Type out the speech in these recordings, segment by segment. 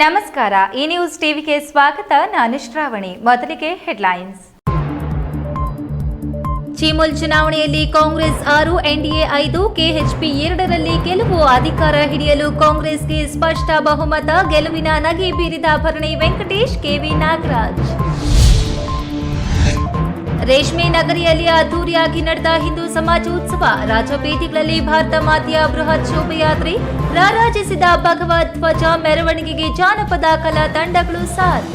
ನಮಸ್ಕಾರ. ಈ ನ್ಯೂಸ್ ಟಿವಿಗೆ ಸ್ವಾಗತ. ನಾನು ಶ್ರಾವಣಿ. ಮೊದಲಿಗೆ ಹೆಡ್ಲೈನ್ಸ್. ಚಿಮುಲ್ ಚುನಾವಣೆಯಲ್ಲಿ ಕಾಂಗ್ರೆಸ್ ಆರು, ಎನ್ಡಿಎ ಐದು, ಕೆಎಚ್ಪಿ ಎರಡರಲ್ಲಿ ಗೆಲುವು ಅಧಿಕಾರ ಹಿಡಿಯಲು ಕಾಂಗ್ರೆಸ್ಗೆ ಸ್ಪಷ್ಟ ಬಹುಮತ. ಗೆಲುವಿನ ನಗೆ ಬೀರಿದ ಭರಣಿ ವೆಂಕಟೇಶ್, ಕೆವಿ ನಾಗರಾಜ್. ರೇಷ್ಮೆ ನಗರಿಯಲ್ಲಿ ಅದ್ದೂರಿಯಾಗಿ ನಡೆದ ಹಿಂದೂ ಸಮಾಜೋತ್ಸವ ರಾಜಪೇಟೆಗಳಲ್ಲಿ ಭಾರತ ಮಾತೆಯ ಬೃಹತ್ ಶೋಭಯಾತ್ರೆ ರಾರಾಜಿಸಿದ ಭಗವತ್ ಧ್ವಜ ಮೆರವಣಿಗೆಗೆ ಜಾನಪದ ಕಲಾ ತಂಡಗಳು ಸಾಥ್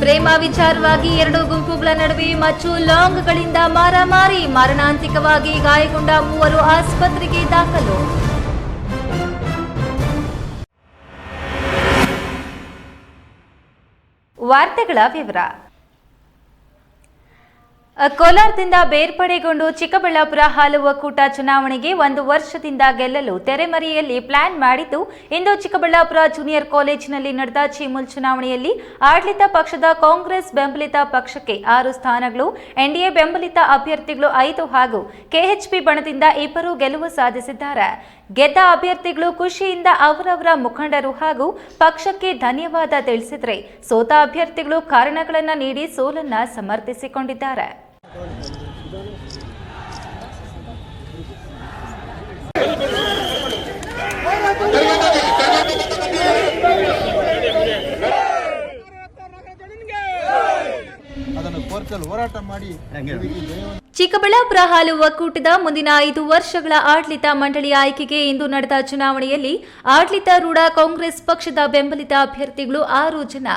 ಪ್ರೇಮ ವಿಚಾರವಾಗಿ ಎರಡು ಗುಂಪುಗಳ ನಡುವೆ ಮಚ್ಚು ಲಾಂಗ್ಗಳಿಂದ ಮಾರಾಮಾರಿ ಮಾರಣಾಂತಿಕವಾಗಿ ಗಾಯಗೊಂಡ ಮೂವರು ಆಸ್ಪತ್ರೆಗೆ ದಾಖಲು. ವಾರ್ತೆಗಳ ವಿವರ. ಕೋಲಾರದಿಂದ ಬೇರ್ಪಡೆಗೊಂಡು ಚಿಕ್ಕಬಳ್ಳಾಪುರ ಹಾಲು ಒಕ್ಕೂಟ ಚುನಾವಣೆಗೆ ಒಂದು ವರ್ಷದಿಂದ ಗೆಲ್ಲಲು ತೆರೆಮರೆಯಲ್ಲಿ ಪ್ಲಾನ್ ಮಾಡಿದ್ದು, ಇಂದು ಚಿಕ್ಕಬಳ್ಳಾಪುರ ಜೂನಿಯರ್ ಕಾಲೇಜಿನಲ್ಲಿ ನಡೆದ ಚಿಮುಲ್ ಚುನಾವಣೆಯಲ್ಲಿ ಆಡಳಿತ ಪಕ್ಷದ ಕಾಂಗ್ರೆಸ್ ಬೆಂಬಲಿತ ಪಕ್ಷಕ್ಕೆ ಆರು ಸ್ಥಾನಗಳು, ಎನ್ಡಿಎ ಬೆಂಬಲಿತ ಅಭ್ಯರ್ಥಿಗಳು ಐದು ಹಾಗೂ ಕೆಎಚ್ಪಿ ಬಣದಿಂದ ಇಬ್ಬರು ಗೆಲುವು ಸಾಧಿಸಿದ್ದಾರೆ. ಗೆದ್ದ ಅಭ್ಯರ್ಥಿಗಳು ಖುಷಿಯಿಂದ ಅವರವರ ಮುಖಂಡರು ಹಾಗೂ ಪಕ್ಷಕ್ಕೆ ಧನ್ಯವಾದ ತಿಳಿಸಿದರೆ ಸೋತ ಅಭ್ಯರ್ಥಿಗಳು ಕಾರಣಗಳನ್ನು ನೀಡಿ ಸೋಲನ್ನ ಸಮರ್ಥಿಸಿಕೊಂಡಿದ್ದಾರೆ. ಕೋರ್ಟಲ್ಲಿ ಹೋರಾಟ ಮಾಡಿ ಚಿಕ್ಕಬಳ್ಳಾಪುರ ಹಾಲು ಒಕ್ಕೂಟದ ಮುಂದಿನ ಐದು ವರ್ಷಗಳ ಆಡಳಿತ ಮಂಡಳಿ ಆಯ್ಕೆಗೆ ಇಂದು ನಡೆದ ಚುನಾವಣೆಯಲ್ಲಿ ಆಡಳಿತಾರೂಢ ಕಾಂಗ್ರೆಸ್ ಪಕ್ಷದ ಬೆಂಬಲಿತ ಅಭ್ಯರ್ಥಿಗಳು ಆರು ಜನ.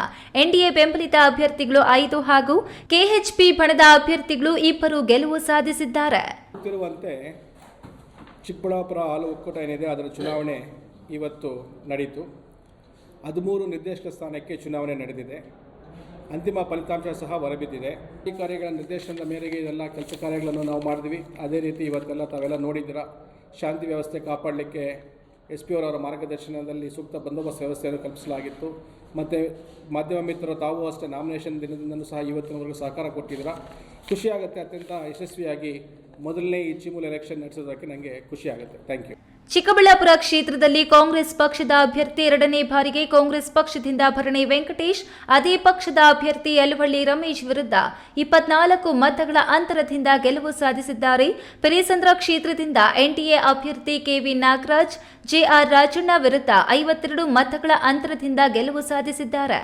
ಎನ್ಡಿಎ ಬೆಂಬಲಿತ ಅಭ್ಯರ್ಥಿಗಳು ಐದು ಹಾಗೂ ಕೆಎಚ್ಪಿ ಬಣದ ಅಭ್ಯರ್ಥಿಗಳು ಇಬ್ಬರು ಗೆಲುವು ಸಾಧಿಸಿದ್ದಾರೆ. ಚಿಕ್ಕಬಳ್ಳಾಪುರ ಹಾಲು ಒಕ್ಕೂಟ ಏನಿದೆ ಅದರ ಚುನಾವಣೆ ಇವತ್ತು ನಡೀತು. ಹದಿಮೂರು ನಿರ್ದೇಶಕ ಸ್ಥಾನಕ್ಕೆ ಚುನಾವಣೆ ನಡೆದಿದೆ. ಅಂತಿಮ ಫಲಿತಾಂಶ ಸಹ ಹೊರಬಿದ್ದಿದೆ. ಅಧಿಕಾರಿಗಳ ನಿರ್ದೇಶನದ ಮೇರೆಗೆ ಇದೆಲ್ಲ ಕೆಲಸ ಕಾರ್ಯಗಳನ್ನು ನಾವು ಮಾಡಿದ್ವಿ. ಅದೇ ರೀತಿ ಇವತ್ತೆಲ್ಲ ತಾವೆಲ್ಲ ನೋಡಿದ್ದೀರಾ? ಶಾಂತಿ ವ್ಯವಸ್ಥೆ ಕಾಪಾಡಲಿಕ್ಕೆ ಎಸ್ ಪಿ ಅವರವರ ಮಾರ್ಗದರ್ಶನದಲ್ಲಿ ಸೂಕ್ತ ಬಂದೋಬಸ್ತ್ ವ್ಯವಸ್ಥೆಯನ್ನು ಕಲ್ಪಿಸಲಾಗಿತ್ತು. ಮತ್ತು ಮಾಧ್ಯಮ ಮಿತ್ರರು ತಾವು ಅಷ್ಟೇ ನಾಮಿನೇಷನ್ ದಿನದಿಂದಲೂ ಸಹ ಇವತ್ತಿನವರೆಗೂ ಸಹಕಾರ ಕೊಟ್ಟಿದ್ದೀರಾ? ಖುಷಿಯಾಗುತ್ತೆ ಅತ್ಯಂತ ಯಶಸ್ವಿಯಾಗಿ ಮೊದಲನೇ ಈ ಚಿಮೂಲ್ ಎಲೆಕ್ಷನ್ ನಡೆಸೋದಕ್ಕೆ ನನಗೆ ಖುಷಿಯಾಗುತ್ತೆ ಥ್ಯಾಂಕ್ ಯು ಚಿಕ್ಕಬಳ್ಳಾಪುರ ಕ್ಷೇತ್ರದಲ್ಲಿ ಕಾಂಗ್ರೆಸ್ ಪಕ್ಷದ ಅಭ್ಯರ್ಥಿ ಎರಡನೇ ಬಾರಿಗೆ ಕಾಂಗ್ರೆಸ್ ಪಕ್ಷದಿಂದ ಭರಣಿ ವೆಂಕಟೇಶ್, ಅದೇ ಪಕ್ಷದ ಅಭ್ಯರ್ಥಿ ಯಲವಳ್ಳಿ ರಮೇಶ್ ವಿರುದ್ಧ ಇಪ್ಪತ್ನಾಲ್ಕು ಮತಗಳ ಅಂತರದಿಂದ ಗೆಲುವು ಸಾಧಿಸಿದ್ದಾರೆ. ಪೆರೇಸಂದ್ರ ಕ್ಷೇತ್ರದಿಂದ ಎನ್ಡಿಎ ಅಭ್ಯರ್ಥಿ ಕೆವಿ ನಾಗರಾಜ್, ಜೆಆರ್ ರಾಜಣ್ಣ ವಿರುದ್ಧ ಐವತ್ತೆರಡು ಮತಗಳ ಅಂತರದಿಂದ ಗೆಲುವು ಸಾಧಿಸಿದ್ದಾರೆ.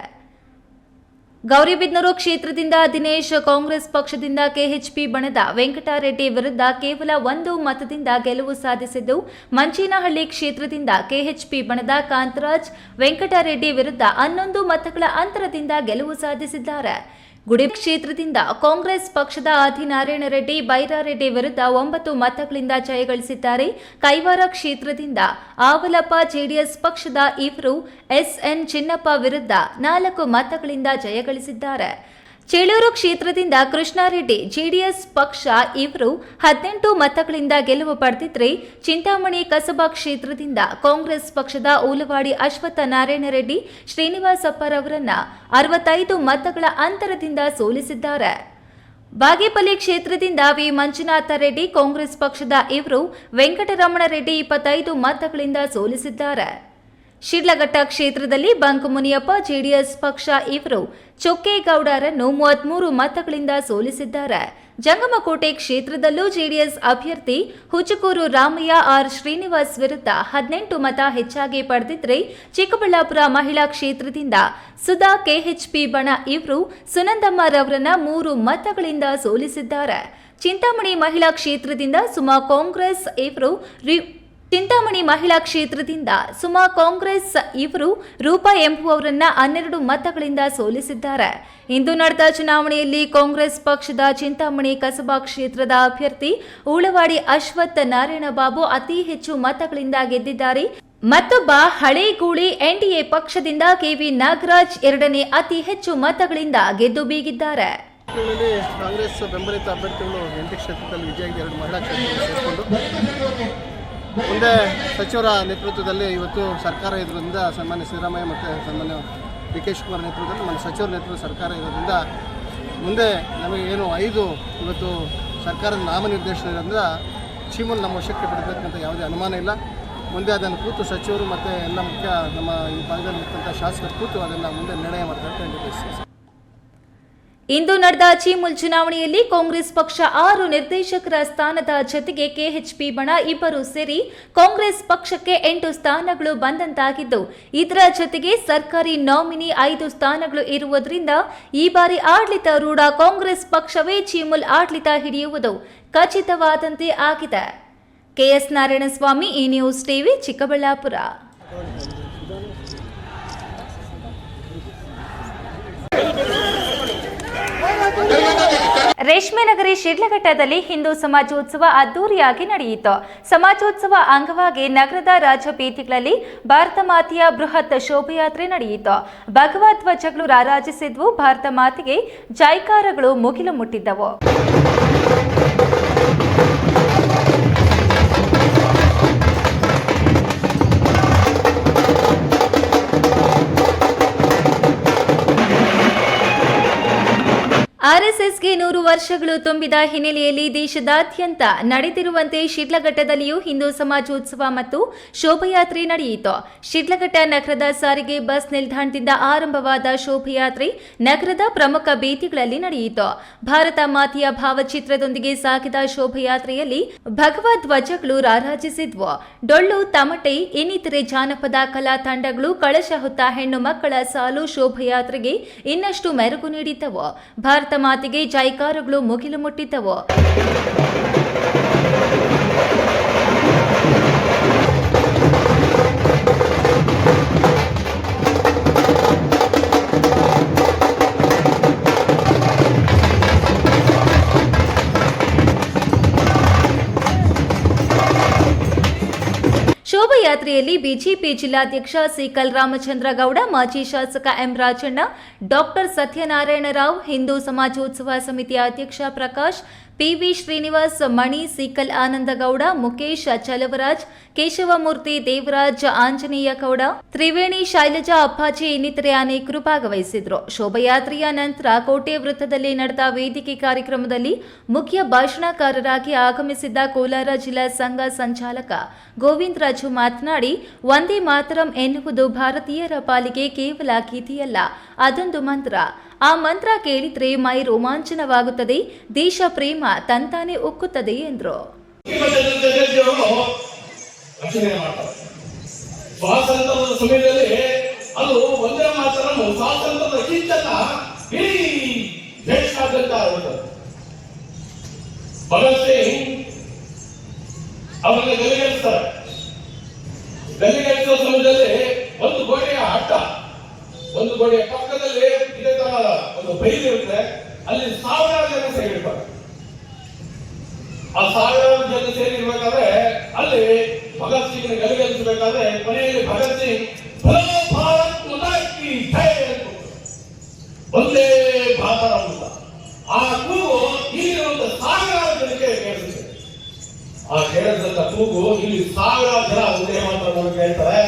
ಗೌರಿಬಿದನೂರು ಕ್ಷೇತ್ರದಿಂದ ದಿನೇಶ್, ಕಾಂಗ್ರೆಸ್ ಪಕ್ಷದಿಂದ ಕೆಎಚ್ಪಿ ಬಣದ ವೆಂಕಟಾರೆಡ್ಡಿ ವಿರುದ್ಧ ಕೇವಲ ಒಂದು ಮತದಿಂದ ಗೆಲುವು ಸಾಧಿಸಿದ್ದು, ಮಂಚೇನಹಳ್ಳಿ ಕ್ಷೇತ್ರದಿಂದ ಕೆಎಚ್ಪಿ ಬಣದ ಕಾಂತರಾಜ್ ವೆಂಕಟರೆಡ್ಡಿ ವಿರುದ್ಧ ಹನ್ನೊಂದು ಮತಗಳ ಅಂತರದಿಂದ ಗೆಲುವು ಸಾಧಿಸಿದ್ದಾರೆ. ಗುಡಿ ಕ್ಷೇತ್ರದಿಂದ ಕಾಂಗ್ರೆಸ್ ಪಕ್ಷದ ಆದಿನಾರಾಯಣ ರೆಡ್ಡಿ, ಬೈರಾರೆಡ್ಡಿ ವಿರುದ್ಧ ಒಂಬತ್ತು ಮತಗಳಿಂದ ಜಯಗಳಿಸಿದ್ದಾರೆ. ಕೈವಾರ ಕ್ಷೇತ್ರದಿಂದ ಆವಲಪ್ಪ ಜೆಡಿಎಸ್ ಪಕ್ಷದ ಇವರು ಎಸ್ಎನ್ ಚಿನ್ನಪ್ಪ ವಿರುದ್ಧ ನಾಲ್ಕು ಮತಗಳಿಂದ ಜಯಗಳಿಸಿದ್ದಾರೆ. ಚೇಳೂರು ಕ್ಷೇತ್ರದಿಂದ ಕೃಷ್ಣಾರೆಡ್ಡಿ, ಜೆಡಿಎಸ್ ಪಕ್ಷ ಇವರು ಹದಿನೆಂಟು ಮತಗಳಿಂದ ಗೆಲುವು ಪಡೆದಿದ್ರೆ ಚಿಂತಾಮಣಿ ಕಸಬಾ ಕ್ಷೇತ್ರದಿಂದ ಕಾಂಗ್ರೆಸ್ ಪಕ್ಷದ ಉಲವಾಡಿ ಅಶ್ವಥ ನಾರಾಯಣ ರೆಡ್ಡಿ ಶ್ರೀನಿವಾಸಪ್ಪರವರನ್ನ ಅರವತ್ತೈದು ಮತಗಳ ಅಂತರದಿಂದ ಸೋಲಿಸಿದ್ದಾರೆ. ಬಾಗೇಪಲ್ಲಿ ಕ್ಷೇತ್ರದಿಂದ ವಿ. ಮಂಜುನಾಥ ರೆಡ್ಡಿ ಕಾಂಗ್ರೆಸ್ ಪಕ್ಷದ ಇವರು ವೆಂಕಟರಮಣ ರೆಡ್ಡಿ ಇಪ್ಪತ್ತೈದು ಮತಗಳಿಂದ ಸೋಲಿಸಿದ್ದಾರೆ. ಶಿಡ್ಲಘಟ್ಟ ಕ್ಷೇತ್ರದಲ್ಲಿ ಬಂಕ್ ಮುನಿಯಪ್ಪ, ಜೆಡಿಎಸ್ ಪಕ್ಷ ಇವರು. ಚೊಕ್ಕೇಗೌಡರನ್ನು ಮೂವತ್ಮೂರು ಮತಗಳಿಂದ ಸೋಲಿಸಿದ್ದಾರೆ. ಜಂಗಮಕೋಟೆ ಕ್ಷೇತ್ರದಲ್ಲೂ ಜೆಡಿಎಸ್ ಅಭ್ಯರ್ಥಿ ಹುಚಕೂರು ರಾಮಯ್ಯ ಆರ್ ಶ್ರೀನಿವಾಸ್ ವಿರುದ್ಧ ಹದಿನೆಂಟು ಮತ ಹೆಚ್ಚಾಗಿ ಪಡೆದಿದ್ರೆ ಚಿಕ್ಕಬಳ್ಳಾಪುರ ಮಹಿಳಾ ಕ್ಷೇತ್ರದಿಂದ ಸುಧಾ ಕೆಎಚ್ಪಿ ಬಣ ಇವರು ಸುನಂದಮ್ಮರವರನ್ನ ಮೂರು ಮತಗಳಿಂದ ಸೋಲಿಸಿದ್ದಾರೆ. ಚಿಂತಾಮಣಿ ಮಹಿಳಾ ಕ್ಷೇತ್ರದಿಂದ ಸುಮಾ ಕಾಂಗ್ರೆಸ್ ಇವರು ಚಿಂತಾಮಣಿ ಮಹಿಳಾ ಕ್ಷೇತ್ರದಿಂದ ಸುಮಾ ಕಾಂಗ್ರೆಸ್ ಇವರು ರೂಪಾ ಎಂಬುವವರನ್ನ ಹನ್ನೆರಡು ಮತಗಳಿಂದ ಸೋಲಿಸಿದ್ದಾರೆ. ಇಂದು ನಡೆದ ಚುನಾವಣೆಯಲ್ಲಿ ಕಾಂಗ್ರೆಸ್ ಪಕ್ಷದ ಚಿಂತಾಮಣಿ ಕಸಬಾ ಕ್ಷೇತ್ರದ ಅಭ್ಯರ್ಥಿ ಉಳವಾಡಿ ಅಶ್ವತ್ಥ ನಾರಾಯಣ ಬಾಬು ಅತಿ ಹೆಚ್ಚು ಮತಗಳಿಂದ ಗೆದ್ದಿದ್ದಾರೆ. ಮತ್ತೊಬ್ಬ ಹಳೇಗೂಳಿ ಎನ್ಡಿಎ ಪಕ್ಷದಿಂದ ಕೆವಿ ನಾಗರಾಜ್ ಎರಡನೇ ಅತಿ ಹೆಚ್ಚು ಮತಗಳಿಂದ ಗೆದ್ದು ಬೀಗಿದ್ದಾರೆ. ಕಾಂಗ್ರೆಸ್ ಬೆಂಬಲಿತ ಅಭ್ಯರ್ಥಿಗಳು ಕ್ಷೇತ್ರದಲ್ಲಿ ಎರಡು ಮಹಿಳಾ ಮುಂದೆ ಸಚಿವರ ನೇತೃತ್ವದಲ್ಲಿ ಇವತ್ತು ಸರ್ಕಾರ ಇರೋದ್ರಿಂದ ಸನ್ಮಾನ್ಯ ಸಿದ್ದರಾಮಯ್ಯ ಮತ್ತು ಸನ್ಮಾನ್ಯ ಡಿ ಕೆ ಶಿವಕುಮಾರ್ ನೇತೃತ್ವದಲ್ಲಿ ನಮ್ಮ ಸಚಿವರ ನೇತೃತ್ವದ ಸರ್ಕಾರ ಇರೋದ್ರಿಂದ ಮುಂದೆ ನಮಗೆ ಏನು ಐದು ಇವತ್ತು ಸರ್ಕಾರದ ನಾಮನಿರ್ದೇಶನ ಇರೋದ್ರಿಂದ ಚೀಮನ್ನು ನಮ್ಮ ವಶಕ್ಕೆ ಪಡಬೇಕಂತ ಯಾವುದೇ ಅನುಮಾನ ಇಲ್ಲ ಮುಂದೆ ಅದನ್ನು ಕೂತು ಸಚಿವರು ಮತ್ತು ಎಲ್ಲ ಮುಖ್ಯ ನಮ್ಮ ಈ ಭಾಗದಲ್ಲಿ ಇರ್ತಕ್ಕಂಥ ಶಾಸಕರು ಕೂತು ಅದನ್ನು ಮುಂದೆ ನಿರ್ಣಯ ಮಾಡ್ತಾರೆ ಅಂತ. ಇಂದು ನಡೆದ ಚೀಮುಲ್ ಚುನಾವಣೆಯಲ್ಲಿ ಕಾಂಗ್ರೆಸ್ ಪಕ್ಷ ಆರು ನಿರ್ದೇಶಕರ ಸ್ಥಾನದ ಜೊತೆಗೆ ಕೆಎಚ್ಪಿ ಬಣ ಇಬ್ಬರು ಸೇರಿ ಕಾಂಗ್ರೆಸ್ ಪಕ್ಷಕ್ಕೆ ಎಂಟು ಸ್ಥಾನಗಳು ಬಂದಂತಾಗಿದ್ದು, ಇದರ ಜೊತೆಗೆ ಸರ್ಕಾರಿ ನಾಮಿನಿ ಐದು ಸ್ಥಾನಗಳು ಇರುವುದರಿಂದ ಈ ಬಾರಿ ಆಡಳಿತಾರೂಢ ಕಾಂಗ್ರೆಸ್ ಪಕ್ಷವೇ ಚೀಮುಲ್ ಆಡಳಿತ ಹಿಡಿಯುವುದು ಖಚಿತವಾದಂತೆ ಆಗಿದೆ. ಕೆಎಸ್ ನಾರಾಯಣಸ್ವಾಮಿ, ಈ ನ್ಯೂಸ್ ಟಿವಿ, ಚಿಕ್ಕಬಳ್ಳಾಪುರ. ರೇಷ್ಮೆ ನಗರಿ ಶಿಡ್ಲಘಟ್ಟದಲ್ಲಿ ಹಿಂದೂ ಸಮಾಜೋತ್ಸವ ಅದ್ದೂರಿಯಾಗಿ ನಡೆಯಿತು. ಸಮಾಜೋತ್ಸವ ಅಂಗವಾಗಿ ನಗರದ ರಾಜಬೀದಿಗಳಲ್ಲಿ ಭಾರತ ಮಾತೆಯ ಬೃಹತ್ ಶೋಭಯಾತ್ರೆ ನಡೆಯಿತು. ಭಗವದ್ ಧ್ವಜಗಳು ರಾರಾಜಿಸಿದ್ವು. ಭಾರತ ಮಾತೆಗೆ ಜೈಕಾರಗಳು ಮುಗಿಲು ಮುಟ್ಟಿದ್ದವು. ಆರ್ಎಸ್ಎಸ್ಗೆ ನೂರು ವರ್ಷಗಳು ತುಂಬಿದ ಹಿನ್ನೆಲೆಯಲ್ಲಿ ದೇಶದಾದ್ಯಂತ ನಡೆದಿರುವಂತೆ ಶಿಡ್ಲಘಟ್ಟದಲ್ಲಿಯೂ ಹಿಂದೂ ಸಮಾಜೋತ್ಸವ ಮತ್ತು ಶೋಭಯಾತ್ರೆ ನಡೆಯಿತು. ಶಿಡ್ಲಘಟ್ಟ ನಗರದ ಸಾರಿಗೆ ಬಸ್ ನಿಲ್ದಾಣದಿಂದ ಆರಂಭವಾದ ಶೋಭಯಾತ್ರೆ ನಗರದ ಪ್ರಮುಖ ಬೀದಿಗಳಲ್ಲಿ ನಡೆಯಿತು. ಭಾರತ ಮಾತೆಯ ಭಾವಚಿತ್ರದೊಂದಿಗೆ ಸಾಗಿದ ಶೋಭಯಾತ್ರೆಯಲ್ಲಿ ಭಗವ ಧ್ವಜಗಳು ರಾರಾಜಿಸಿದ್ವು. ಡೊಳ್ಳು, ತಮಟೆ, ಇನ್ನಿತರೆ ಜಾನಪದ ಕಲಾ ತಂಡಗಳು ಕಳಶ ಹೊತ್ತ ಹೆಣ್ಣು ಮಕ್ಕಳ ಸಾಲು ಶೋಭಯಾತ್ರೆಗೆ ಇನ್ನಷ್ಟು ಮೆರುಗು ನೀಡಿದ್ದವು. ಭಾರತ ಮಾತೆಗೆ ಜೈಕಾರಗಳು ಮುಗಿಲು ಮುಟ್ಟಿದ್ದವು. ಶೋಭಯಾತ್ರೆಯಲ್ಲಿ ಬಿಜೆಪಿ ಜಿಲ್ಲಾಧ್ಯಕ್ಷ ಸಿಕಲ್ ರಾಮಚಂದ್ರ ಗೌಡ ಮಾಜಿ ಶಾಸಕ ಎಂ ರಾಜಣ್ಣ ಡಾಕ್ಟರ್ ಸತ್ಯನಾರಾಯಣ ರಾವ್ ಹಿಂದೂ ಸಮಾಜೋತ್ಸವ ಸಮಿತಿ ಅಧ್ಯಕ್ಷ ಪ್ರಕಾಶ್ ಪಿವಿ ಶ್ರೀನಿವಾಸ್, ಮಣಿ ಸಿಕಲ್ ಆನಂದಗೌಡ ಮುಖೇಶ್ ಚಲವರಾಜ್, ಕೇಶವಮೂರ್ತಿ ದೇವರಾಜ್, ಆಂಜನೇಯ ಗೌಡ, ತ್ರಿವೇಣಿ ಶೈಲಜಾ, ಅಪ್ಪಾಜಿ ಇನ್ನಿತರೆ ಅನೇಕರು ಭಾಗವಹಿಸಿದ್ರು ಶೋಭಯಾತ್ರೆಯ ನಂತರ ಕೋಟೆ ವೃತ್ತದಲ್ಲಿ ನಡೆದ ವೇದಿಕೆ ಕಾರ್ಯಕ್ರಮದಲ್ಲಿ ಮುಖ್ಯ ಭಾಷಣಕಾರರಾಗಿ ಆಗಮಿಸಿದ್ದ ಕೋಲಾರ ಜಿಲ್ಲಾ ಸಂಘ ಸಂಚಾಲಕ ಗೋವಿಂದ ರಾಜು ಮಾತನಾಡಿ ಒಂದೇ ಮಾತರಂ ಎನ್ನುವುದು ಭಾರತೀಯರ ಪಾಲಿಗೆ ಕೇವಲ ಗೀತೆಯಲ್ಲ, ಅದೊಂದು ಮಂತ್ರ. ಆ ಮಂತ್ರ ಕೇಳಿದ್ರೆ ಮೈ ರೋಮಾಂಚನವಾಗುತ್ತದೆ, ದೇಶ ಪ್ರೇಮ ತಂತಾನೆ ಉಕ್ಕುತ್ತದೆ ಎಂದರು. ಸ್ವಾತಂತ್ರ್ಯದ ಸಮಯದಲ್ಲಿ ಅದು ಒಂದೇ ಮಾತ್ರ ಸ್ವಾತಂತ್ರ್ಯದ ಚಿಂತನ ಇಡೀ ದೇಶಾದ್ಯಂತ ಆಗುತ್ತದೆ ಭಗತ್ ಸಿಂಗ್ ಅವರನ್ನು ಗಲ್ಲಿಗೇರಿಸ್ತಾರೆ ಗಲ್ಲಿಗೇರಿಸುವ ಸಮಯದಲ್ಲಿ ಒಂದು ಗೋಡೆಯ ಅಡ್ಡ ಒಂದು ಬಗೆಯ ಪಕ್ಕದಲ್ಲಿ ಇದೇ ತರ ಒಂದು ಬೈಲು ಇರುತ್ತೆ. ಅಲ್ಲಿ ಸಾವಿರಾರು ಜನ ಸೇರಿರ್ತಾರೆ. ಆ ಸಾವಿರಾರು ಜನ ಸೇರಿರ್ಬೇಕಾದ್ರೆ ಅಲ್ಲಿ ಭಗತ್ ಸಿಂಗ್ ಗಲಿಗಲಿಸಬೇಕಾದ್ರೆ ಕೊನೆಯಲ್ಲಿ ಭಗತ್ ಸಿಂಗ್ ಒಂದೇ ಭಾರತ ಅಂತ ಆ ಕೂಗು ಒಂದು ಸಾವಿರಾರು ಜನಕ್ಕೆ ಕೇಳಿಸುತ್ತೆ. ಆ ಕೇಳಿದಂತ ಕೂಗು ಇಲ್ಲಿ ಸಾವಿರಾರು ಜನ ಒಂದೇ ಮಾತ್ರ ಕೇಳ್ತಾರೆ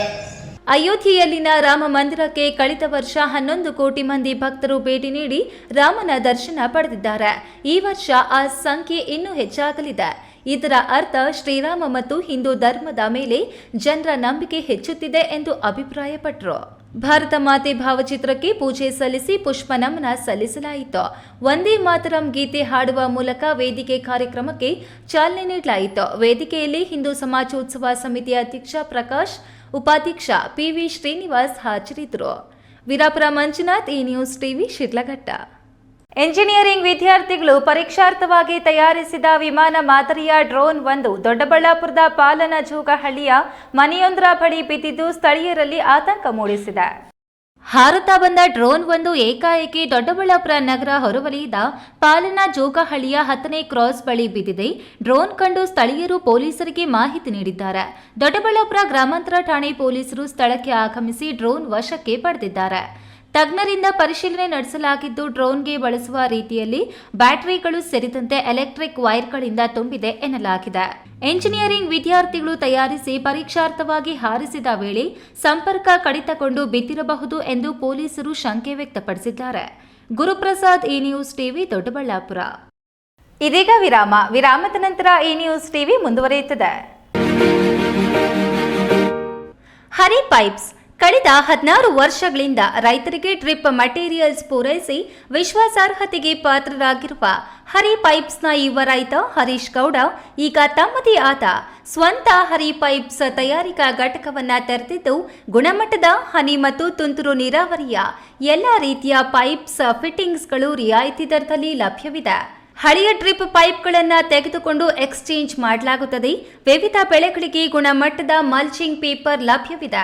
ಅಯೋಧ್ಯೆಯಲ್ಲಿನ ರಾಮ ಮಂದಿರಕ್ಕೆ ಕಳೆದ ವರ್ಷ ಹನ್ನೊಂದು ಕೋಟಿ ಮಂದಿ ಭಕ್ತರು ಭೇಟಿ ನೀಡಿ ರಾಮನ ದರ್ಶನ ಪಡೆದಿದ್ದಾರೆ. ಈ ವರ್ಷ ಆ ಸಂಖ್ಯೆ ಇನ್ನೂ ಹೆಚ್ಚಾಗಲಿದೆ. ಇದರ ಅರ್ಥ ಶ್ರೀರಾಮ ಮತ್ತು ಹಿಂದೂ ಧರ್ಮದ ಮೇಲೆ ಜನರ ನಂಬಿಕೆ ಹೆಚ್ಚುತ್ತಿದೆ ಎಂದು ಅಭಿಪ್ರಾಯಪಟ್ಟರು. ಭಾರತ ಮಾತೆ ಭಾವಚಿತ್ರಕ್ಕೆ ಪೂಜೆ ಸಲ್ಲಿಸಿ ಪುಷ್ಪ ನಮನ ಸಲ್ಲಿಸಲಾಯಿತು. ಒಂದೇ ಮಾತರಂ ಗೀತೆ ಹಾಡುವ ಮೂಲಕ ವೇದಿಕೆ ಕಾರ್ಯಕ್ರಮಕ್ಕೆ ಚಾಲನೆ ನೀಡಲಾಯಿತು. ವೇದಿಕೆಯಲ್ಲಿ ಹಿಂದೂ ಸಮಾಜೋತ್ಸವ ಸಮಿತಿಯ ಅಧ್ಯಕ್ಷ ಪ್ರಕಾಶ್ ಉಪಾಧ್ಯಕ್ಷ ಪಿವಿ ಶ್ರೀನಿವಾಸ್ ಹಾಜರಿದ್ದರು. ವಿರಾಪುರ ಮಂಜುನಾಥ್ ಈ ನ್ಯೂಸ್ ಟಿವಿ, ಶಿಡ್ಲಘಟ್ಟ. ಎಂಜಿನಿಯರಿಂಗ್ ವಿದ್ಯಾರ್ಥಿಗಳು ಪರೀಕ್ಷಾರ್ಥವಾಗಿ ತಯಾರಿಸಿದ ವಿಮಾನ ಮಾದರಿಯ ಡ್ರೋನ್ ಒಂದು ದೊಡ್ಡಬಳ್ಳಾಪುರದ ಪಾಲನ ಜೋಗಹಳ್ಳಿಯ ಮನೆಯೊಂದರ ಬಳಿ ಬಿದ್ದಿದ್ದು ಸ್ಥಳೀಯರಲ್ಲಿ ಆತಂಕ ಮೂಡಿಸಿದೆ. ಹಾರುತ್ತಾ ಬಂದ ಡ್ರೋನ್ ಒಂದು ಏಕಾಏಕಿ ದೊಡ್ಡಬಳ್ಳಾಪುರ ನಗರ ಹೊರವಲಯದ ಪಾಲನಾ ಜೋಗಹಳ್ಳಿಯ ಹತ್ತನೇ ಕ್ರಾಸ್ ಬಳಿ ಬಿದ್ದಿದೆ. ಡ್ರೋನ್ ಕಂಡು ಸ್ಥಳೀಯರು ಪೊಲೀಸರಿಗೆ ಮಾಹಿತಿ ನೀಡಿದ್ದಾರೆ. ದೊಡ್ಡಬಳ್ಳಾಪುರ ಗ್ರಾಮಾಂತರ ಠಾಣೆ ಪೊಲೀಸರು ಸ್ಥಳಕ್ಕೆ ಆಗಮಿಸಿ ಡ್ರೋನ್ ವಶಕ್ಕೆ ಪಡೆದಿದ್ದಾರೆ. ತಜ್ಞರಿಂದ ಪರಿಶೀಲನೆ ನಡೆಸಲಾಗಿದ್ದು ಡ್ರೋನ್ಗೆ ಬಳಸುವ ರೀತಿಯಲ್ಲಿ ಬ್ಯಾಟರಿಗಳು ಸೇರಿದಂತೆ ಎಲೆಕ್ಟ್ರಿಕ್ ವೈರ್ಗಳಿಂದ ತುಂಬಿದೆ ಎನ್ನಲಾಗಿದೆ. ಎಂಜಿನಿಯರಿಂಗ್ ವಿದ್ಯಾರ್ಥಿಗಳು ತಯಾರಿಸಿ ಪರೀಕ್ಷಾರ್ಥವಾಗಿ ಹಾರಿಸಿದ ವೇಳೆ ಸಂಪರ್ಕ ಕಡಿತಗೊಂಡು ಬಿದ್ದಿರಬಹುದು ಎಂದು ಪೊಲೀಸರು ಶಂಕೆ ವ್ಯಕ್ತಪಡಿಸಿದ್ದಾರೆ. ಗುರುಪ್ರಸಾದ್ ಈ ನ್ಯೂಸ್ ಟಿವಿ, ದೊಡ್ಡಬಳ್ಳಾಪುರ. ಇದೀಗ ವಿರಾಮ. ವಿರಾಮದ ನಂತರ ಈ ನ್ಯೂಸ್ ಟಿವಿ ಮುಂದುವರಿಯುತ್ತದೆ. ಹರಿ ಪೈಪ್ಸ್ ಕಳೆದ ಹದಿನಾರು ವರ್ಷಗಳಿಂದ ರೈತರಿಗೆ ಡ್ರಿಪ್ ಮಟೀರಿಯಲ್ಸ್ ಪೂರೈಸಿ ವಿಶ್ವಾಸಾರ್ಹತೆಗೆ ಪಾತ್ರರಾಗಿರುವ ಹರಿ ಪೈಪ್ಸ್ನ ಯುವ ರೈತ ಹರೀಶ್ ಗೌಡ, ಈಗ ತಮ್ಮದೇ ಆದ ಸ್ವಂತ ಹರಿ ಪೈಪ್ಸ್ ತಯಾರಿಕಾ ಘಟಕವನ್ನ ತೆರೆದಿದ್ದು, ಗುಣಮಟ್ಟದ ಹನಿ ಮತ್ತು ತುಂತುರು ನೀರಾವರಿಯ ಎಲ್ಲ ರೀತಿಯ ಪೈಪ್ಸ್, ಫಿಟ್ಟಿಂಗ್ಸ್ಗಳು ರಿಯಾಯಿತಿ ದರದಲ್ಲಿ ಲಭ್ಯವಿದೆ. ಹಳೆಯ ಡ್ರಿಪ್ ಪೈಪ್ಗಳನ್ನು ತೆಗೆದುಕೊಂಡು ಎಕ್ಸ್ಚೇಂಜ್ ಮಾಡಲಾಗುತ್ತದೆ. ವಿವಿಧ ಬೆಳೆಗಳಿಗೆ ಗುಣಮಟ್ಟದ ಮಲ್ಚಿಂಗ್ ಪೇಪರ್ ಲಭ್ಯವಿದೆ.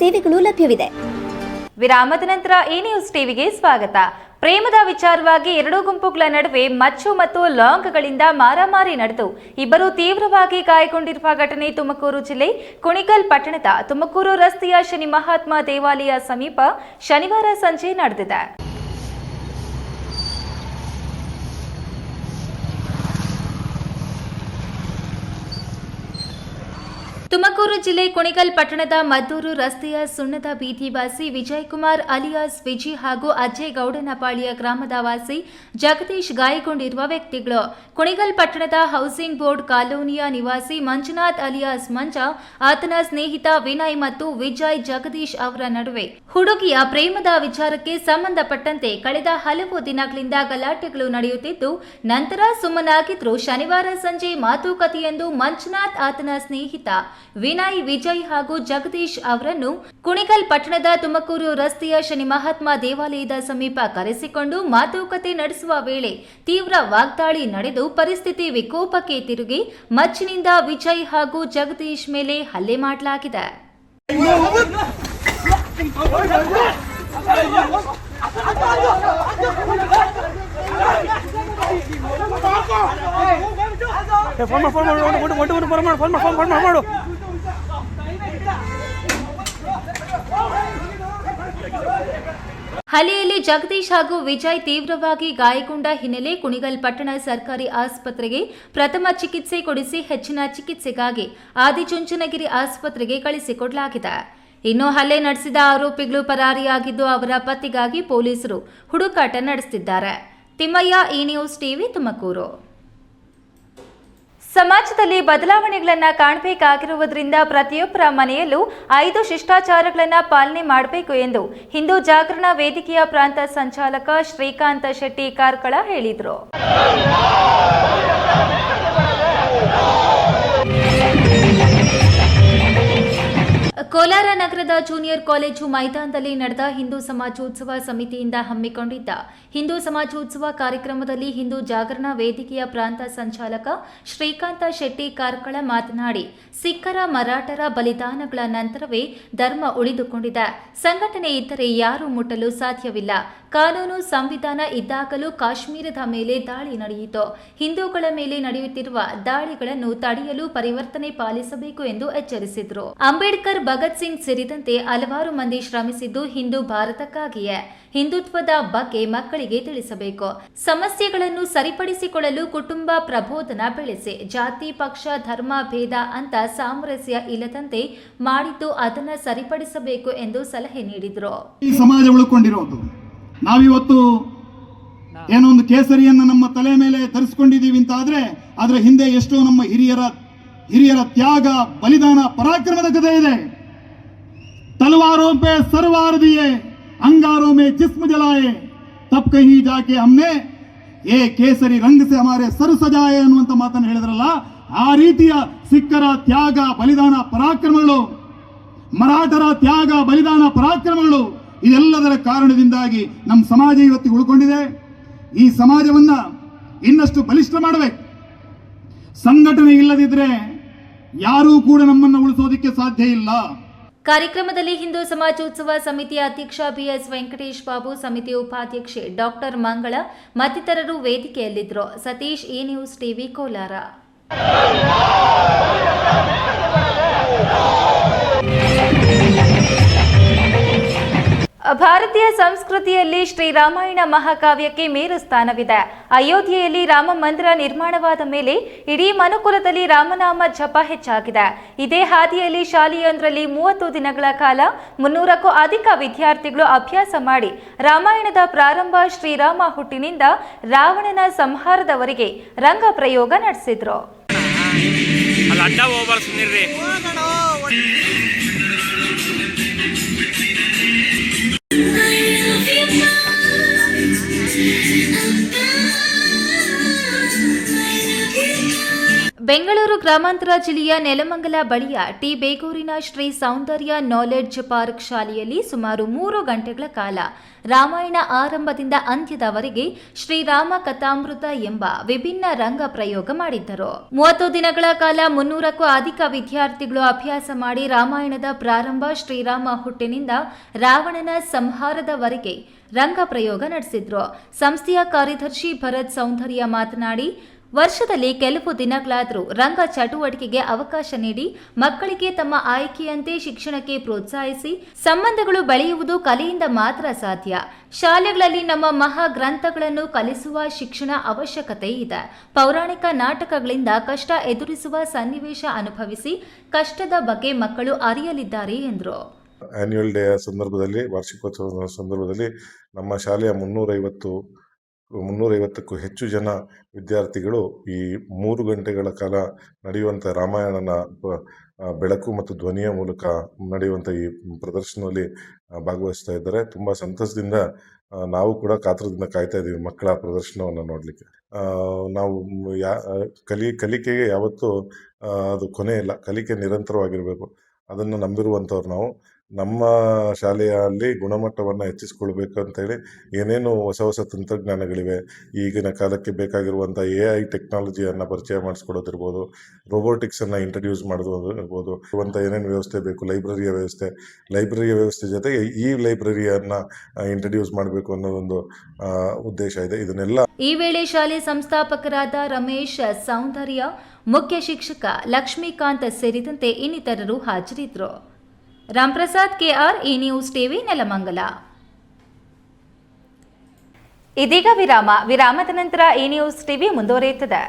ಸೇವೆಗಳು ಲಭ್ಯವಿದೆ. ವಿರಾಮದ ನಂತರ ಈ ನ್ಯೂಸ್ ಟಿವಿಗೆ ಸ್ವಾಗತ. ಪ್ರೇಮದ ವಿಚಾರವಾಗಿ ಎರಡೂ ಗುಂಪುಗಳ ನಡುವೆ ಮಚ್ಚು ಮತ್ತು ಲಾಂಗ್ಗಳಿಂದ ಮಾರಾಮಾರಿ ನಡೆದು, ಇಬ್ಬರು ತೀವ್ರವಾಗಿ ಗಾಯಗೊಂಡಿರುವ ಘಟನೆ ತುಮಕೂರು ಜಿಲ್ಲೆ ಕುಣಿಗಲ್ ಪಟ್ಟಣದ ತುಮಕೂರು ರಸ್ತೆಯ ಶನಿ ಮಹಾತ್ಮ ದೇವಾಲಯ ಸಮೀಪ ಶನಿವಾರ ಸಂಜೆ ನಡೆದಿದೆ. ತುಮಕೂರು ಜಿಲ್ಲೆ ಕುಣಿಗಲ್ ಪಟ್ಟಣದ ಮದ್ದೂರು ರಸ್ತೆಯ ಸುಣ್ಣದ ಬೀದಿ ವಾಸಿ ವಿಜಯಕುಮಾರ್ ಅಲಿಯಾಸ್ ವಿಜಿ ಹಾಗೂ ಅಜಯ್ ಗೌಡನಪಾಳಿಯ ಗ್ರಾಮದ ವಾಸಿ ಜಗದೀಶ್ ಗಾಯಗೊಂಡಿರುವ ವ್ಯಕ್ತಿಗಳು. ಕುಣಿಗಲ್ ಪಟ್ಟಣದ ಹೌಸಿಂಗ್ ಬೋರ್ಡ್ ಕಾಲೋನಿಯ ನಿವಾಸಿ ಮಂಜುನಾಥ್ ಅಲಿಯಾಸ್ ಮಂಜ, ಆತನ ಸ್ನೇಹಿತ ವಿನಯ್ ಮತ್ತು ವಿಜಯ್ ಜಗದೀಶ್ ಅವರ ನಡುವೆ ಹುಡುಗಿಯ ಪ್ರೇಮದ ವಿಚಾರಕ್ಕೆ ಸಂಬಂಧಪಟ್ಟಂತೆ ಕಳೆದ ಹಲವು ದಿನಗಳಿಂದ ಗಲಾಟೆಗಳು ನಡೆಯುತ್ತಿದ್ದು, ನಂತರ ಸುಮ್ಮನಾಗಿದ್ರು ಶನಿವಾರ ಸಂಜೆ ಮಾತುಕತೆಯೆಂದು ಮಂಜುನಾಥ್ ಆತನ ಸ್ನೇಹಿತ ವಿನಯ್ ವಿಜಯ್ ಹಾಗೂ ಜಗದೀಶ್ ಅವರನ್ನು ಕುಣಿಗಲ್ ಪಟ್ಟಣದ ತುಮಕೂರು ರಸ್ತೆಯ ಶನಿ ಮಹಾತ್ಮ ದೇವಾಲಯದ ಸಮೀಪ ಕರೆಸಿಕೊಂಡು ಮಾತುಕತೆ ನಡೆಸುವ ವೇಳೆ ತೀವ್ರ ವಾಗ್ದಾಳಿ ನಡೆದು ಪರಿಸ್ಥಿತಿ ವಿಕೋಪಕ್ಕೆ ತಿರುಗಿ ಮಚ್ಚಿನಿಂದ ವಿಜಯ್ ಹಾಗೂ ಜಗದೀಶ್ ಮೇಲೆ ಹಲ್ಲೆ ಮಾಡಲಾಗಿದೆ ಫೋನ್ ಮಾಡಿ ಫೋನ್ ಮಾಡಿ ಫೋನ್ ಮಾಡಿ ಫೋನ್ ಮಾಡಿ ಫೋನ್ ಮಾಡಿ ಹಲ್ಲೆಯಲ್ಲಿ ಜಗದೀಶ್ ಹಾಗೂ ವಿಜಯ್ ತೀವ್ರವಾಗಿ ಗಾಯಗೊಂಡ ಹಿನ್ನೆಲೆ ಕುಣಿಗಲ್ ಪಟ್ಟಣ ಸರ್ಕಾರಿ ಆಸ್ಪತ್ರೆಗೆ ಪ್ರಥಮ ಚಿಕಿತ್ಸೆ ಕೊಡಿಸಿ ಹೆಚ್ಚಿನ ಚಿಕಿತ್ಸೆಗಾಗಿ ಆದಿಚುಂಚನಗಿರಿ ಆಸ್ಪತ್ರೆಗೆ ಕಳಿಸಿಕೊಡಲಾಗಿದೆ. ಇನ್ನು ಹಲ್ಲೆ ನಡೆಸಿದ ಆರೋಪಿಗಳು ಪರಾರಿಯಾಗಿದ್ದು ಅವರ ಪತ್ತೆಗಾಗಿ ಪೊಲೀಸರು ಹುಡುಕಾಟ ನಡೆಸುತ್ತಿದ್ದಾರೆ. ತಿಮ್ಮಯ್ಯ, ಈ ನ್ಯೂಸ್ ಟಿವಿ ತುಮಕೂರು. ಸಮಾಜದಲ್ಲಿ ಬದಲಾವಣೆಗಳನ್ನ ಕಾಣಬೇಕಾಗಿರುವುದರಿಂದ ಪ್ರತಿಯೊಬ್ಬರ ಮನೆಯಲ್ಲೂ ಐದು ಶಿಷ್ಟಾಚಾರಗಳನ್ನ ಪಾಲನೆ ಮಾಡಬೇಕು ಎಂದು ಹಿಂದೂ ಜಾಗರಣ ವೇದಿಕೆಯ ಪ್ರಾಂತ ಸಂಚಾಲಕ ಶ್ರೀಕಾಂತ ಶೆಟ್ಟಿ ಕಾರ್ಕಳ ಹೇಳಿದರು. ಕೋಲಾರ ನಗರದ ಜೂನಿಯರ್ ಕಾಲೇಜು ಮೈದಾನದಲ್ಲಿ ನಡೆದ ಹಿಂದೂ ಸಮಾಜೋತ್ಸವ ಸಮಿತಿಯಿಂದ ಹಮ್ಮಿಕೊಂಡಿದ್ದ ಹಿಂದೂ ಸಮಾಜೋತ್ಸವ ಕಾರ್ಯಕ್ರಮದಲ್ಲಿ ಹಿಂದೂ ಜಾಗರಣ ವೇದಿಕೆಯ ಪ್ರಾಂತ ಸಂಚಾಲಕ ಶ್ರೀಕಾಂತ ಶೆಟ್ಟಿ ಕಾರ್ಕಳ ಮಾತನಾಡಿ, ಸಿಖ್ಖರ ಮರಾಠರ ಬಲಿದಾನಗಳ ನಂತರವೇ ಧರ್ಮ ಉಳಿದುಕೊಂಡಿದೆ. ಸಂಘಟನೆ ಇದ್ದರೆ ಯಾರೂ ಮುಟ್ಟಲು ಸಾಧ್ಯವಿಲ್ಲ. ಕಾನೂನು, ಸಂವಿಧಾನ ಇದ್ದಾಗಲೂ ಕಾಶ್ಮೀರದ ಮೇಲೆ ದಾಳಿ ನಡೆಯಿತು. ಹಿಂದೂಗಳ ಮೇಲೆ ನಡೆಯುತ್ತಿರುವ ದಾಳಿಗಳನ್ನು ತಡೆಯಲು ಪರಿವರ್ತನೆ ಪಾಲಿಸಬೇಕು ಎಂದು ಎಚ್ಚರಿಸಿದರು. ಅಂಬೇಡ್ಕರ್ ಭಗತ್ ಸಿಂಗ್ ಸೇರಿದಂತೆ ಹಲವಾರು ಮಂದಿ ಶ್ರಮಿಸಿದ್ದು ಹಿಂದೂ ಭಾರತಕ್ಕಾಗಿಯೇ. ಹಿಂದುತ್ವದ ಬಗ್ಗೆ ಮಕ್ಕಳಿಗೆ ತಿಳಿಸಬೇಕು. ಸಮಸ್ಯೆಗಳನ್ನು ಸರಿಪಡಿಸಿಕೊಳ್ಳಲು ಕುಟುಂಬ ಪ್ರಬೋಧನ ಬೆಳೆಸಿ. ಜಾತಿ, ಪಕ್ಷ, ಧರ್ಮ, ಭೇದ ಅಂತ ಸಾಮರಸ್ಯ ಇಲ್ಲದಂತೆ ಮಾಡಿದ್ದು ಅದನ್ನ ಸರಿಪಡಿಸಬೇಕು ಎಂದು ಸಲಹೆ ನೀಡಿದರು. ಈ ಸಮಾಜ ಉಳ್ಕೊಂಡಿರೋದು. ನಾವಿವತ್ತು ಏನೋ ಒಂದು ಕೇಸರಿಯನ್ನು ನಮ್ಮ ತಲೆ ಮೇಲೆ ತರಿಸ್ಕೊಂಡಿದ್ದೀವಿ ಅಂತ ಆದ್ರೆ ಅದರ ಹಿಂದೆ ಎಷ್ಟೋ ನಮ್ಮ ಹಿರಿಯರ ಹಿರಿಯರ ತ್ಯಾಗ, ಬಲಿದಾನ, ಪರಾಕ್ರಮದ ಕಥೆ ಇದೆ. तलवारों पे सरवार दिए अंगारों में जिस्म जलाए तब कहीं जाके हमने ಏ ಕೇಸರಿ ರಂಗ್ ಸೆ ಹಮಾರೆ ಸರ್ ಸಜಾಯೆ ಅನ್ನುವಂತ ಮಾತನ್ನು ಹೇಳಿದ್ರಲ್ಲ ಆ ರೀತಿಯ ಸಿಖ್ಖರ ತ್ಯಾಗ ಬಲಿದಾನ ಪರಾಕ್ರಮಗಳು ಮರಾಠರ ತ್ಯಾಗ ಬಲಿದಾನ ಪರಾಕ್ರಮಗಳು ಇದೆಲ್ಲದರ ಕಾರಣದಿಂದಾಗಿ ನಮ್ಮ ಸಮಾಜ ಇವತ್ತಿಗೆ ಉಳ್ಕೊಂಡಿದೆ ಈ ಸಮಾಜವನ್ನ ಇನ್ನಷ್ಟು ಬಲಿಷ್ಠ ಮಾಡಬೇಕು ಸಂಘಟನೆ ಇಲ್ಲದಿದ್ರೆ ಯಾರೂ ಕೂಡ ನಮ್ಮನ್ನು ಉಳಿಸೋದಕ್ಕೆ ಸಾಧ್ಯ ಇಲ್ಲ ಕಾರ್ಯಕ್ರಮದಲ್ಲಿ ಹಿಂದೂ ಸಮಾಜೋತ್ಸವ ಸಮಿತಿಯ ಅಧ್ಯಕ್ಷ ಬಿಎಸ್ ವೆಂಕಟೇಶ್ ಬಾಬು, ಸಮಿತಿ ಉಪಾಧ್ಯಕ್ಷೆ ಡಾಕ್ಟರ್ ಮಂಗಳ ಮತ್ತಿತರರು ವೇದಿಕೆಯಲ್ಲಿದ್ದರು. Satish, A news TV Kolar. ಭಾರತೀಯ ಸಂಸ್ಕೃತಿಯಲ್ಲಿ ಶ್ರೀರಾಮಾಯಣ ಮಹಾಕಾವ್ಯಕ್ಕೆ ಮೇರು ಸ್ಥಾನವಿದೆ. ಅಯೋಧ್ಯೆಯಲ್ಲಿ ರಾಮ ಮಂದಿರ ನಿರ್ಮಾಣವಾದ ಮೇಲೆ ಇಡೀ ಮನುಕುಲದಲ್ಲಿ ರಾಮನಾಮ ಜಪ ಹೆಚ್ಚಾಗಿದೆ. ಇದೇ ಹಾದಿಯಲ್ಲಿ ಶಾಲೆಯೊಂದರಲ್ಲಿ ಮೂವತ್ತು ದಿನಗಳ ಕಾಲ ಮುನ್ನೂರಕ್ಕೂ ಅಧಿಕ ವಿದ್ಯಾರ್ಥಿಗಳು ಅಭ್ಯಾಸ ಮಾಡಿ ರಾಮಾಯಣದ ಪ್ರಾರಂಭ ಶ್ರೀರಾಮ ಹುಟ್ಟಿನಿಂದ ರಾವಣನ ಸಂಹಾರದವರೆಗೆ ರಂಗ ಪ್ರಯೋಗ ನಡೆಸಿದ್ರು. ಬೆಂಗಳೂರು ಗ್ರಾಮಾಂತರ ಜಿಲ್ಲೆಯ ನೆಲಮಂಗಲ ಬಳಿಯ ಟಿ ಬೇಗೂರಿನ ಶ್ರೀ ಸೌಂದರ್ಯ ನಾಲೆಡ್ಜ್ ಪಾರ್ಕ್ ಶಾಲೆಯಲ್ಲಿ ಸುಮಾರು ಮೂರು ಗಂಟೆಗಳ ಕಾಲ ರಾಮಾಯಣ ಆರಂಭದಿಂದ ಅಂತ್ಯದವರೆಗೆ ಶ್ರೀರಾಮ ಕಥಾಮೃತ ಎಂಬ ವಿಭಿನ್ನ ರಂಗ ಪ್ರಯೋಗ ಮಾಡಿದ್ದರು. ಮೂವತ್ತು ದಿನಗಳ ಕಾಲ ಮುನ್ನೂರಕ್ಕೂ ಅಧಿಕ ವಿದ್ಯಾರ್ಥಿಗಳು ಅಭ್ಯಾಸ ಮಾಡಿ ರಾಮಾಯಣದ ಪ್ರಾರಂಭ ಶ್ರೀರಾಮ ಹುಟ್ಟಿನಿಂದ ರಾವಣನ ಸಂಹಾರದವರೆಗೆ ರಂಗ ಪ್ರಯೋಗ ನಡೆಸಿದ್ರು. ಸಂಸ್ಥೆಯ ಕಾರ್ಯದರ್ಶಿ ಭರತ್ ಸೌಂದರ್ಯ ಮಾತನಾಡಿ ವರ್ಷದಲ್ಲಿ ಕೆಲವು ದಿನಗಳಾದರೂ ರಂಗ ಚಟುವಟಿಕೆಗೆ ಅವಕಾಶ ನೀಡಿ ಮಕ್ಕಳಿಗೆ ತಮ್ಮ ಆಯ್ಕೆಯಂತೆ ಶಿಕ್ಷಣಕ್ಕೆ ಪ್ರೋತ್ಸಾಹಿಸಿ ಸಂಬಂಧಗಳು ಬೆಳೆಯುವುದು ಕಲೆಯಿಂದ ಮಾತ್ರ ಸಾಧ್ಯ. ಶಾಲೆಗಳಲ್ಲಿ ನಮ್ಮ ಮಹಾ ಗ್ರಂಥಗಳನ್ನು ಕಲಿಸುವ ಶಿಕ್ಷಣ ಅವಶ್ಯಕತೆ ಇದೆ. ಪೌರಾಣಿಕ ನಾಟಕಗಳಿಂದ ಕಷ್ಟ ಎದುರಿಸುವ ಸನ್ನಿವೇಶ ಅನುಭವಿಸಿ ಕಷ್ಟದ ಬಗ್ಗೆ ಮಕ್ಕಳು ಅರಿಯಲಿದ್ದಾರೆ ಎಂದರು. ಆ್ಯನ್ಯುವಲ್ ಡೇ ಸಂದರ್ಭದಲ್ಲಿ, ವಾರ್ಷಿಕೋತ್ಸವದ ಸಂದರ್ಭದಲ್ಲಿ ನಮ್ಮ ಶಾಲೆಯ ಮುನ್ನೂರೈವತ್ತು ಮುನ್ನೂರೈವತ್ತಕ್ಕೂ ಹೆಚ್ಚು ಜನ ವಿದ್ಯಾರ್ಥಿಗಳು ಈ ಮೂರು ಗಂಟೆಗಳ ಕಾಲ ನಡೆಯುವಂಥ ರಾಮಾಯಣನ ಬೆಳಕು ಮತ್ತು ಧ್ವನಿಯ ಮೂಲಕ ನಡೆಯುವಂಥ ಈ ಪ್ರದರ್ಶನದಲ್ಲಿ ಭಾಗವಹಿಸ್ತಾ ಇದ್ದಾರೆ. ತುಂಬ ಸಂತಸದಿಂದ ನಾವು ಕೂಡ ಕಾತರದಿಂದ ಕಾಯ್ತಾ ಇದ್ದೀವಿ ಮಕ್ಕಳ ಪ್ರದರ್ಶನವನ್ನು ನೋಡಲಿಕ್ಕೆ. ನಾವು ಯಾ ಕಲಿ, ಕಲಿಕೆಗೆ ಯಾವತ್ತೂ ಅದು ಕೊನೆ ಇಲ್ಲ ಕಲಿಕೆ ನಿರಂತರವಾಗಿರಬೇಕು. ಅದನ್ನು ನಂಬಿರುವಂಥವ್ರು ನಾವು. ನಮ್ಮ ಶಾಲೆಯಲ್ಲಿ ಗುಣಮಟ್ಟವನ್ನು ಹೆಚ್ಚಿಸ್ಕೊಳ್ಬೇಕು ಅಂತೇಳಿ ಏನೇನು ಹೊಸ ಹೊಸ ತಂತ್ರಜ್ಞಾನಗಳಿವೆ. ಈಗಿನ ಕಾಲಕ್ಕೆ ಬೇಕಾಗಿರುವಂಥ ಎ ಐ ಟೆಕ್ನಾಲಜಿಯನ್ನು ಪರಿಚಯ ಮಾಡಿಸ್ಕೊಡೋದಿರ್ಬೋದು ರೋಬೋಟಿಕ್ಸನ್ನು ಇಂಟ್ರಡ್ಯೂಸ್ ಮಾಡೋದು ಇರ್ಬೋದು ಇರುವಂಥ ಏನೇನು ವ್ಯವಸ್ಥೆ ಬೇಕು ಲೈಬ್ರರಿಯ ವ್ಯವಸ್ಥೆ ಲೈಬ್ರರಿಯ ವ್ಯವಸ್ಥೆ ಜೊತೆಗೆ ಈ ಲೈಬ್ರರಿಯನ್ನು ಇಂಟ್ರಡ್ಯೂಸ್ ಮಾಡಬೇಕು ಅನ್ನೋದೊಂದು ಒಂದು ಉದ್ದೇಶ ಇದೆ. ಇದನ್ನೆಲ್ಲ ಈ ವೇಳೆ ಶಾಲೆ ಸಂಸ್ಥಾಪಕರಾದ ರಮೇಶ್ ಸೌಂದರ್ಯ, ಮುಖ್ಯ ಶಿಕ್ಷಕ ಲಕ್ಷ್ಮೀಕಾಂತ್ ಸೇರಿದಂತೆ ಇನ್ನಿತರರು ಹಾಜರಿದ್ದರು. Ramprasad KR E news TV, Nelamangala. ಇದೀಗ ವಿರಾಮ. ವಿರಾಮದ ನಂತರ ಇ ನ್ಯೂಸ್ ಟಿವಿ ಮುಂದುವರಿಯುತ್ತದೆ.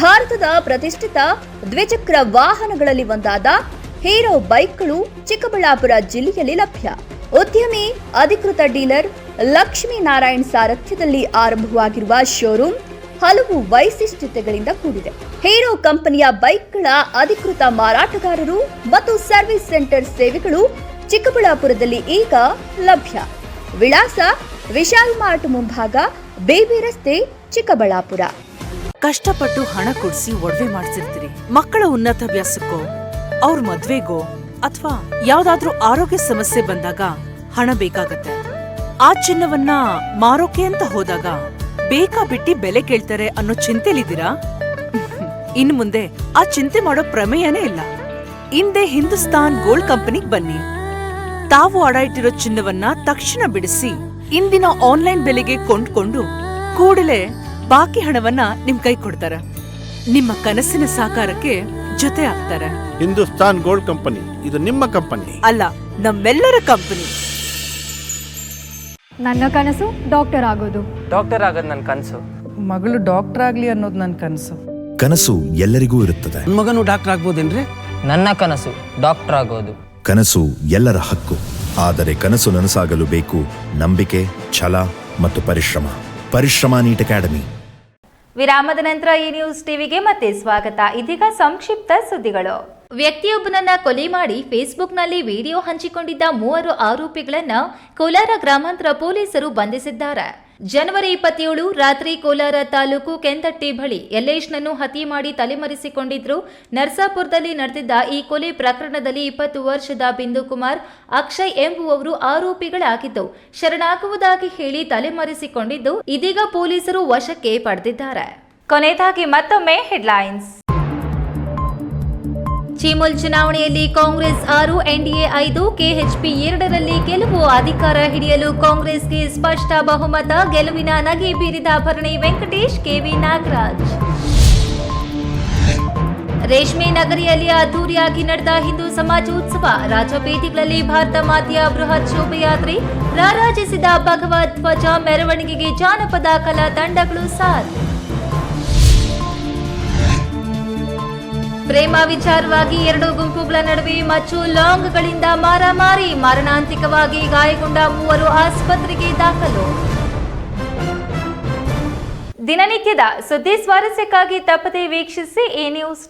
ಭಾರತದ ಪ್ರತಿಷ್ಠಿತ ದ್ವಿಚಕ್ರ ವಾಹನಗಳಲ್ಲಿ ಒಂದಾದ ಹೀರೋ ಬೈಕ್ಗಳು ಚಿಕ್ಕಬಳ್ಳಾಪುರ ಜಿಲ್ಲೆಯಲ್ಲಿ ಲಭ್ಯ. ಉದ್ಯಮಿ, ಅಧಿಕೃತ ಡೀಲರ್ ಲಕ್ಷ್ಮೀನಾರಾಯಣ್ ಸಾರಥ್ಯದಲ್ಲಿ ಆರಂಭವಾಗಿರುವ ಶೋರೂಮ್ ಹಲವು ವೈಶಿಷ್ಟ್ಯತೆಗಳಿಂದ ಕೂಡಿದೆ. ಹೀರೋ ಕಂಪನಿಯ ಬೈಕ್ಗಳ ಅಧಿಕೃತ ಮಾರಾಟಗಾರರು ಮತ್ತು ಸರ್ವಿಸ್ ಸೆಂಟರ್ ಸೇವೆಗಳು ಚಿಕ್ಕಬಳ್ಳಾಪುರದಲ್ಲಿ ಈಗ ಲಭ್ಯ. ವಿಳಾಸ ವಿಶಾಲ್ ಮಾರ್ಟ್ ಮುಂಭಾಗ ಬೇಬಿ ರಸ್ತೆ, ಚಿಕ್ಕಬಳ್ಳಾಪುರ. ಕಷ್ಟಪಟ್ಟು ಹಣ ಕೊಡಿಸಿ ಒಡವೆ ಮಾಡಿಸಿರ್ತೀರಿ. ಮಕ್ಕಳ ಉನ್ನತ ವ್ಯಾಸಕ್ಕೋ ಅವ್ರ ಮದ್ವೆಗೋ, ಅಥವಾ ಯಾವ್ದಾದ್ರೂ ಆರೋಗ್ಯ ಸಮಸ್ಯೆ ಬಂದಾಗ ಹಣ ಬೇಕಾಗತ್ತೆ. ಆ ಚಿನ್ನವನ್ನ ಮಾರೋಕೆ ಅಂತ ಹೋದಾಗ ಬೇಕಾ ಬಿಟ್ಟಿ ಬೆಲೆ ಕೇಳ್ತಾರೆ ಅನ್ನೋ ಚಿಂತೆಲಿದ್ದೀರಾ? ಇನ್ ಮುಂದೆ ಆ ಚಿಂತೆ ಮಾಡೋ ಪ್ರಮೇಯನೇ ಇಲ್ಲ. ಹಿಂದೆ ಹಿಂದೂಸ್ತಾನ್ ಗೋಲ್ಡ್ ಕಂಪನಿಗ್ ಬನ್ನಿ. ತಾವು ಅಡ ಇಟ್ಟಿರೋ ಚಿನ್ನವನ್ನ ತಕ್ಷಣ ಬಿಡಿಸಿ ಇಂದಿನ ಆನ್ಲೈನ್ ಬೆಲೆಗೆ ಕೊಂಡ್ಕೊಂಡು ಕೂಡಲೇ ಬಾಕಿ ಹಣವನ್ನ ನಿಮ್ ಕೈ ಕೊಡ್ತಾರೆ. ನಿಮ್ಮ ಕನಸಿನ ಸಾಕಾರಕ್ಕೆ ಜೊತೆ ಆಗ್ತಾರೆ. ಹಿಂದೂಸ್ತಾನ್ ಗೋಲ್ಡ್ ಕಂಪನಿ ಇದು ನಿಮ್ಮ ಕಂಪನಿ. ಅಲ್ಲ ನಮ್ಮೆಲ್ಲರ ಕಂಪನಿ. ನನ್ನ ಕನಸು ಡಾಕ್ಟರ್ ಆಗೋದು. ಡಾಕ್ಟರ್ ಆಗೋದು ನನ್ನ ಕನಸು. ಮಗಳು ಡಾಕ್ಟರ್ ಆಗ್ಲಿ ಅನ್ನೋದು ನನ್ನ ಕನಸು. ಕನಸು ಎಲ್ಲರಿಗೂ ಇರುತ್ತದೆ. ಮಗನು ಡಾಕ್ಟರ್ ಆಗ್ಬೋದೇನ್ರಿ? ನನ್ನ ಕನಸು ಡಾಕ್ಟರ್ ಆಗೋದು. ಕನಸು ಎಲ್ಲರ ಹಕ್ಕು. ಆದರೆ ಕನಸು ನನಸಾಗಲು ಬೇಕು ನಂಬಿಕೆ ಛಲ ಮತ್ತು ಪರಿಶ್ರಮ. ಪರಿಶ್ರಮ ನೀಟ್ ಅಕಾಡೆಮಿ. ವಿರಾಮದ ನಂತರ ಈ ನ್ಯೂಸ್ ಟಿವಿಗೆ ಮತ್ತೆ ಸ್ವಾಗತ. ಇದೀಗ ಸಂಕ್ಷಿಪ್ತ ಸುದ್ದಿಗಳು. ವ್ಯಕ್ತಿಯೊಬ್ಬನನ್ನ ಕೊಲೆ ಮಾಡಿ ಫೇಸ್ಬುಕ್ನಲ್ಲಿ ವಿಡಿಯೋ ಹಂಚಿಕೊಂಡಿದ್ದ ಮೂವರು ಆರೋಪಿಗಳನ್ನ ಕೋಲಾರ ಗ್ರಾಮಾಂತರ ಪೊಲೀಸರು ಬಂಧಿಸಿದ್ದಾರೆ. ಜನವರಿ ಇಪ್ಪತ್ತೇಳು ರಾತ್ರಿ ಕೋಲಾರ ತಾಲೂಕು ಕೆಂದಟ್ಟಿ ಬಳಿ ಯಲ್ಲೇಶ್ನನ್ನು ಹತ್ಯೆ ಮಾಡಿ ತಲೆಮರೆಸಿಕೊಂಡಿದ್ರು. ನರ್ಸಾಪುರದಲ್ಲಿ ನಡೆದಿದ್ದ ಈ ಕೊಲೆ ಪ್ರಕರಣದಲ್ಲಿ ಇಪ್ಪತ್ತು ವರ್ಷದ ಬಿಂದು ಕುಮಾರ್ ಅಕ್ಷಯ್ ಎಂಬುವವರು ಆರೋಪಿಗಳಾಗಿದ್ದು, ಶರಣಾಗುವುದಾಗಿ ಹೇಳಿ ತಲೆಮರೆಸಿಕೊಂಡಿದ್ದು, ಇದೀಗ ಪೊಲೀಸರು ವಶಕ್ಕೆ ಪಡೆದಿದ್ದಾರೆ. ಕೊನೆಯದಾಗಿ ಮತ್ತೊಮ್ಮೆ ಹೆಡ್ಲೈನ್ಸ್. ಚೀಮುಲ್ ಚುನಾವಣೆಯಲ್ಲಿ ಕಾಂಗ್ರೆಸ್ ಆರು, ಎನ್ಡಿಎ ಐದು, ಕೆಎಚ್ಪಿ ಎರಡರಲ್ಲಿ ಗೆಲುವು ಅಧಿಕಾರ ಹಿಡಿಯಲು ಕಾಂಗ್ರೆಸ್ಗೆ ಸ್ಪಷ್ಟ ಬಹುಮತ, ಗೆಲುವಿನ ನಗೆ ಬೀರಿದ ಭರಣಿ ವೆಂಕಟೇಶ್, ಕೆವಿ ನಾಗರಾಜ್. ರೇಷ್ಮೆ ನಗರಿಯಲ್ಲಿ ಅದ್ದೂರಿಯಾಗಿ ನಡೆದ ಹಿಂದೂ ಸಮಾಜ ಉತ್ಸವ ರಾಜಪೇಟೆಗಳಲ್ಲಿ ಭಾರತ ಮಾತೆಯ ಬೃಹತ್ ಶೋಭಯಾತ್ರೆ, ರಾರಾಜಿಸಿದ ಭಗವದ್ ಧ್ವಜ ಮೆರವಣಿಗೆಗೆ ಜಾನಪದ ಕಲಾ ತಂಡಗಳು ಸಾಥ್ ಪ್ರೇಮ ವಿಚಾರವಾಗಿ ಎರಡು ಗುಂಪುಗಳ ನಡುವೆ ಮಚ್ಚು ಲಾಂಗ್ಗಳಿಂದ ಮಾರಾಮಾರಿ, ಮಾರಣಾಂತಿಕವಾಗಿ ಗಾಯಗೊಂಡ ಮೂವರು ಆಸ್ಪತ್ರೆಗೆ ದಾಖಲು. ದಿನನಿತ್ಯದ ಸುದ್ದಿ ಸ್ವಾರಸ್ಯಕ್ಕಾಗಿ ತಪ್ಪದೇ ವೀಕ್ಷಿಸಿ ಎ ನ್ಯೂಸ್